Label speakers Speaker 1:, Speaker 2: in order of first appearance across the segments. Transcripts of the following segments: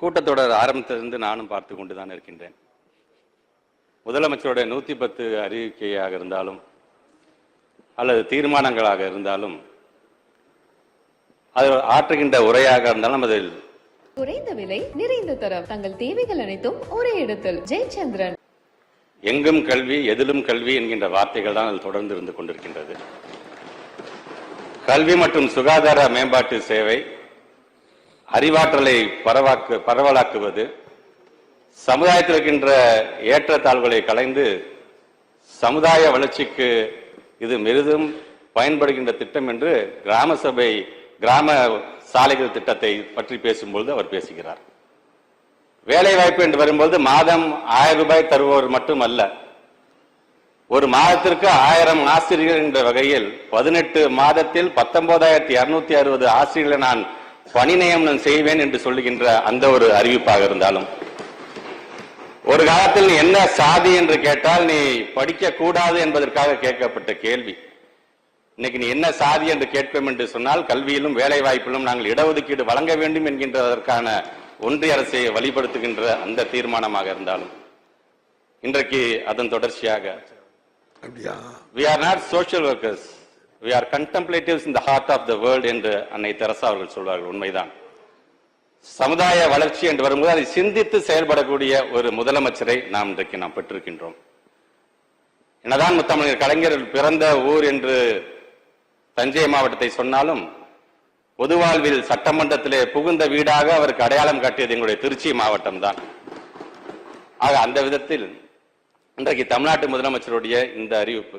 Speaker 1: கூட்டத்தொடர் ஆரம்பத்திலிருந்து நானும் பார்த்து கொண்டு தான் இருக்கின்றேன். முதலமைச்சருடைய நூத்தி பத்து அறிவிக்கையாக இருந்தாலும் அல்லது தீர்மானங்களாக இருந்தாலும் அது ஆற்றுகின்ற உரையாக இருந்தாலும் அதில்
Speaker 2: குறைந்த விலை நிறைந்த தரம் தங்கள் தேவைகள் அனைத்தும் ஒரே இடத்தில். ஜெயச்சந்திரன்.
Speaker 1: எங்கும் கல்வி எதிலும் கல்வி என்கின்ற வார்த்தைகள் தான் அதில் தொடர்ந்து இருந்து கொண்டிருக்கின்றது. கல்வி மற்றும் சுகாதார மேம்பாட்டு சேவை அறிவாற்றலை பரவாக்கு பரவலாக்குவது சமுதாயத்தில் இருக்கின்ற ஏற்றத்தாழ்வுகளை கலைந்து சமுதாய வளர்ச்சிக்கு இது மெரிதும் பயன்படுகின்ற திட்டம் என்று கிராம சபை கிராம சாலைகள் திட்டத்தை பற்றி பேசும்பொழுது அவர் பேசுகிறார். வேலை வாய்ப்பு என்று வரும்போது மாதம் ஆயிரம் ரூபாய் தருபவர் மட்டும் அல்ல ஒரு மாதத்திற்கு ஆயிரம் ஆசிரியர்கள் என்ற வகையில் பதினெட்டு மாதத்தில் பத்தொன்பதாயிரத்தி இருநூத்தி அறுபது ஆசிரியர்களை நான் பணி நியமனம் செய்வேன் என்று சொல்லுகின்ற அந்த ஒரு அறிவிப்பாக இருந்தாலும். ஒரு காலத்தில் நீ என்ன சாதி என்று கேட்டால் நீ படிக்க கூடாது என்பதற்காக கேட்கப்பட்ட கேள்வி. இன்னைக்கு நீ என்ன சாதி என்று கேட்போம் என்று சொன்னால் கல்வியிலும் வேலை வாய்ப்பிலும் நாங்கள் இடஒதுக்கீடு வழங்க வேண்டும் என்கின்றதற்கான ஒன்றிய அரசை வழிபடுத்துகின்ற அந்த தீர்மானமாக இருந்தாலும். இன்றைக்கு அதன் தொடர்ச்சியாக
Speaker 3: அப்படியா?
Speaker 1: We are not social we are contemplatives contemplatives in of the of என்று அன்னை தெரசா அவர்கள் சொல்வார்கள் உண்மைதான். சமுதாய வளர்ச்சி என்று வரும்போது அதை சிந்தித்து செயல்படக்கூடிய ஒரு முதலமைச்சரை நாம் இன்றைக்கு நாம் பெற்றிருக்கின்றோம். என்னதான் முத்தமிழர் கலைஞர் பிறந்த ஊர் என்று தஞ்சை மாவட்டத்தை சொன்னாலும் பொது வாழ்வில் சட்டமன்றத்திலே புகுந்த வீடாக அவருக்கு அடையாளம் காட்டியது எங்களுடைய திருச்சி மாவட்டம் தான் ஆக அந்த விதத்தில் இன்றைக்கு தமிழ்நாட்டு முதலமைச்சருடைய இந்த அறிவிப்பு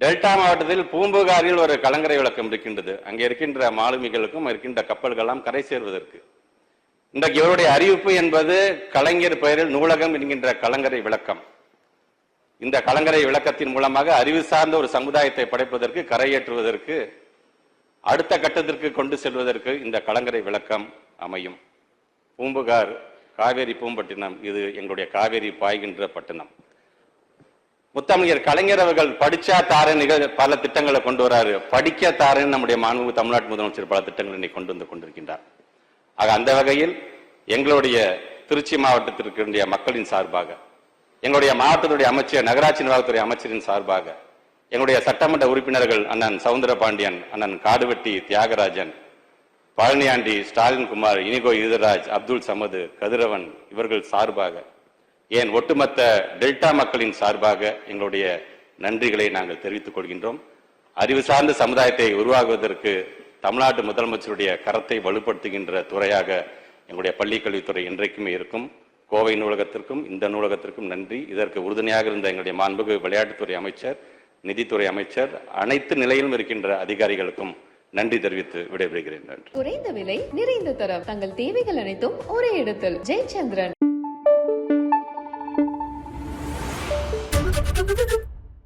Speaker 1: டெல்டா மாவட்டத்தில் பூம்புகாரில் ஒரு கலங்கரை விளக்கம் இருக்கின்றது. அங்கே இருக்கின்ற மாலுமிகளுக்கும் இருக்கின்ற கப்பல்கள்லாம் கரை சேர்வதற்கு. இன்றைக்கு இவருடைய அறிவிப்பு என்பது கலைஞர் பெயரில் நூலகம் என்கின்ற கலங்கரை விளக்கம். இந்த கலங்கரை விளக்கத்தின் மூலமாக அறிவு சார்ந்த ஒரு சமுதாயத்தை படைப்பதற்கு கரையேற்றுவதற்கு அடுத்த கட்டத்திற்கு கொண்டு செல்வதற்கு இந்த கலங்கரை விளக்கம் அமையும். பூம்புகார் காவேரி பூம்பட்டினம் இது எங்களுடைய காவேரி பாய்கின்ற பட்டினம் முத்தமிழர் கலைஞர் அவர்கள் படிச்சா தாரன் நிகழ் பல திட்டங்களை கொண்டு வராரு. படிக்க தாரன் நம்முடைய மாண்பு தமிழ்நாட்டு முதலமைச்சர் பல திட்டங்களை இன்னைக்கு கொண்டு வந்து கொண்டிருக்கின்றார். ஆக அந்த வகையில் எங்களுடைய திருச்சி மாவட்டத்திற்கு மக்களின் சார்பாக எங்களுடைய மாவட்டத்துடைய அமைச்சர் நகராட்சி நிர்வாகத்துறை அமைச்சரின் சார்பாக எங்களுடைய சட்டமன்ற உறுப்பினர்கள் அண்ணன் சவுந்தர பாண்டியன் அண்ணன் காடுவெட்டி தியாகராஜன் பழனியாண்டி ஸ்டாலின் குமார் இனிகோ இருதராஜ் அப்துல் சமது கதிரவன் இவர்கள் சார்பாக ஏன் ஒட்டுமொத்த டெல்டா மக்களின் சார்பாக எங்களுடைய நன்றிகளை நாங்கள் தெரிவித்துக் கொள்கின்றோம். அறிவு சார்ந்த சமுதாயத்தை உருவாக்குவதற்கு தமிழ்நாட்டு முதலமைச்சருடைய கரத்தை வலுப்படுத்துகின்ற துறையாக எங்களுடைய பள்ளிக்கல்வித்துறை இன்றைக்குமே இருக்கும். கோவை நூலகத்திற்கும் இந்த நூலகத்திற்கும் நன்றி. இதற்கு உறுதுணையாக இருந்த எங்களுடைய மாண்புகு விளையாட்டுத்துறை அமைச்சர் நிதித்துறை அமைச்சர் அனைத்து நிலையிலும் இருக்கின்ற அதிகாரிகளுக்கும் நன்றி தெரிவித்து விடைபெறுகிறேன்.
Speaker 2: குறைந்த விலை நிறைந்த தரம். தங்கள் தேவைகள் அனைத்தும் ஒரே இடத்தில். ஜெயச்சந்திரன்.